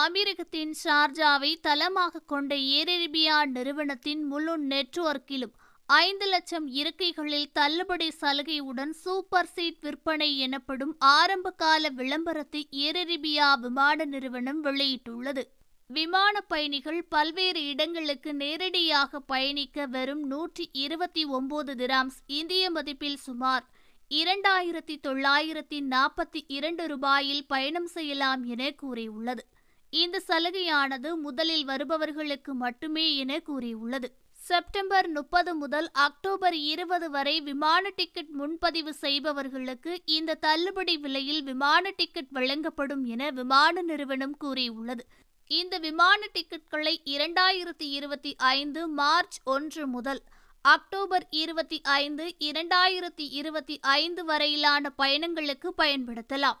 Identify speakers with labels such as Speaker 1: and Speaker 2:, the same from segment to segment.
Speaker 1: அமீரகத்தின் ஷார்ஜாவை தளமாக கொண்ட ஏரேபியா நிறுவனத்தின் முழு நெட்வொர்க்கிலும் ஐந்து லட்சம் இருக்கைகளில் தள்ளுபடி சலுகையுடன் சூப்பர் சீட் விற்பனை எனப்படும் ஆரம்பகால விளம்பரத்தை ஏரேபியா விமான நிறுவனம் வெளியிட்டுள்ளது. விமான பயணிகள் பல்வேறு இடங்களுக்கு நேரடியாக பயணிக்க வெறும் நூற்றி இருபத்தி ஒன்பது திராம்ஸ் இந்திய மதிப்பில் சுமார் இரண்டாயிரத்தி தொள்ளாயிரத்தி நாற்பத்தி இரண்டு ரூபாயில் பயணம் செய்யலாம் என கூறியுள்ளது. இந்த சலுகையானது முதலில் வருபவர்களுக்கு மட்டுமே என கூறியுள்ளது. செப்டம்பர் முப்பது முதல் அக்டோபர் இருபது வரை விமான டிக்கெட் முன்பதிவு செய்பவர்களுக்கு இந்த தள்ளுபடி விலையில் விமான டிக்கெட் வழங்கப்படும் என விமான நிறுவனம் கூறியுள்ளது. இந்த விமான டிக்கெட்களை இரண்டாயிரத்தி இருபத்தி ஐந்து மார்ச் ஒன்று முதல் அக்டோபர் இருபத்தி ஐந்து இரண்டாயிரத்தி இருபத்தி ஐந்து வரையிலான பயணங்களுக்கு பயன்படுத்தலாம்.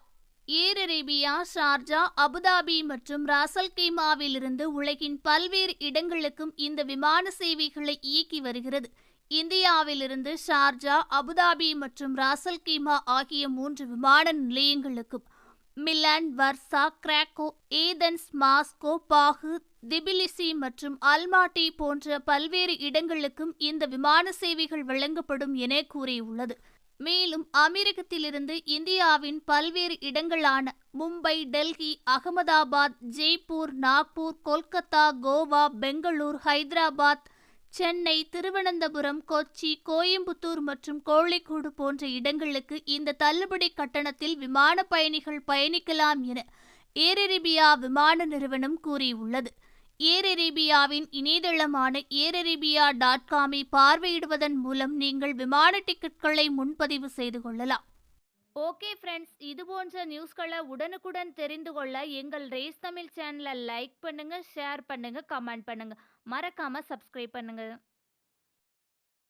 Speaker 1: ஏர் அரேபியா ஷார்ஜா அபுதாபி மற்றும் ராசல் இருந்து உலகின் பல்வேறு இடங்களுக்கும் இந்த விமான சேவைகளை இயக்கி வருகிறது. இந்தியாவிலிருந்து ஷார்ஜா அபுதாபி மற்றும் ராசல் கீமா ஆகிய மூன்று விமான நிலையங்களுக்கும் Milan Warsaw Krakow Athens Moscow Baku Tbilisi மற்றும் அல்மாட்டி போன்ற பல்வேறு இடங்களுக்கும் இந்த விமான சேவைகள் வழங்கப்படும் என கூறியுள்ளது. மேலும் அமெரிக்கத்திலிருந்து இந்தியாவின் பல்வேறு இடங்களான மும்பை டெல்லி அகமதாபாத் ஜெய்ப்பூர் நாக்பூர் கொல்கத்தா கோவா பெங்களூர் ஹைதராபாத் சென்னை திருவனந்தபுரம் கொச்சி கோயம்புத்தூர் மற்றும் கோழிக்கூடு போன்ற இடங்களுக்கு இந்த தள்ளுபடி கட்டணத்தில் விமான பயணிகள் பயணிக்கலாம் என ஏர் விமான நிறுவனம் கூறியுள்ளது. ஏர் அரேபியாவின் இணையதளமான ஏர் அரேபியா டாட் காமை பார்வையிடுவதன் மூலம் நீங்கள் விமான டிக்கெட்களை முன்பதிவு செய்து கொள்ளலாம். ஓகே ஃப்ரெண்ட்ஸ் இது போன்ற நியூஸ்களை உடனுக்குடன் தெரிந்து கொள்ள எங்கள் ரேஸ் தமிழ் சேனலை லைக் பண்ணுங்கள் ஷேர் பண்ணுங்கள் கமெண்ட் பண்ணுங்கள் மறக்காமல் சப்ஸ்கிரைப் பண்ணுங்கள்